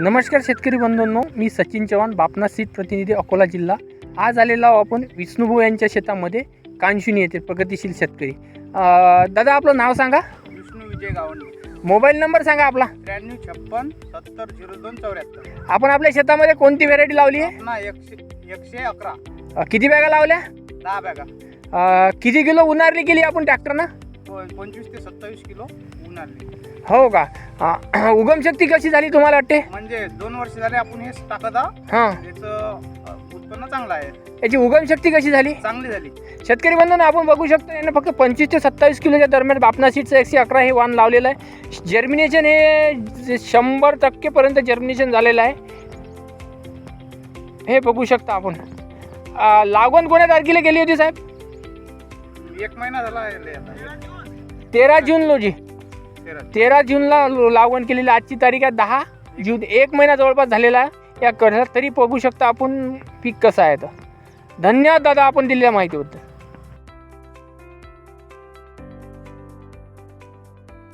नमस्कार शेतकरी बंधूंनो मी सचिन चव्हाण बापना सीट प्रतिनिधी अकोला जिल्हा. आज आलेलो आहो आपण विष्णुभाऊ यांच्या शेतामध्ये कांशुनी येथे प्रगतिशील शेतकरी. अं, दादा आपलं नाव सांगा. विष्णू विजय गावंडे. मोबाईल नंबर सांगा आपला. त्र्याण्णव छप्पन सत्तर झिरो दोन चौऱ्याहत्तर. आपण आपल्या शेतामध्ये कोणती व्हेरायटी लावली आहे? पुन्हा एकशे एकशे अकरा. अं, किती बॅगा लावल्या? दहा बॅगा. अं, किती किलो उन्हारली केली आपण ट्रॅक्टरनं? पंचवीस ते सत्तावीस किलो उन्हाळली हो का? अं, उगमशक्ती कशी झाली तुम्हाला वाटते? म्हणजे दोन वर्ष झाले आपण हे टाकत आहोत. हां. याचं अ, उत्पन्न चांगलं आहे. याची उगमशक्ती कशी झाली? चांगली झाली. शेतकरी बंधूंनो आपण बघू शकतो यानं फक्त पंचवीस ते सत्तावीस किलोच्या दरम्यान बापना सीटचं एकशे अकरा हे वाण लावलेलं आहे. जर्मिनेशन हे जे शंभर टक्केपर्यंत जर्मिनेशन झालेलं आहे. हे बघू शकता आपण. अं, लागवण कोण्या तारखेला गेली होती साहेब? एक महिना झाला आहे आता. तेरा जून रोजी तेरा जूनला लो- लागवण केलेली आजची तारीख आहे दहा. जून एक महिना जवळपास झालेला आहे. या कर्जात तरी बघू शकता आपण पीक कसं आहे तर धन्यवाद दादा आपण दिलेल्या माहितीबद्दल.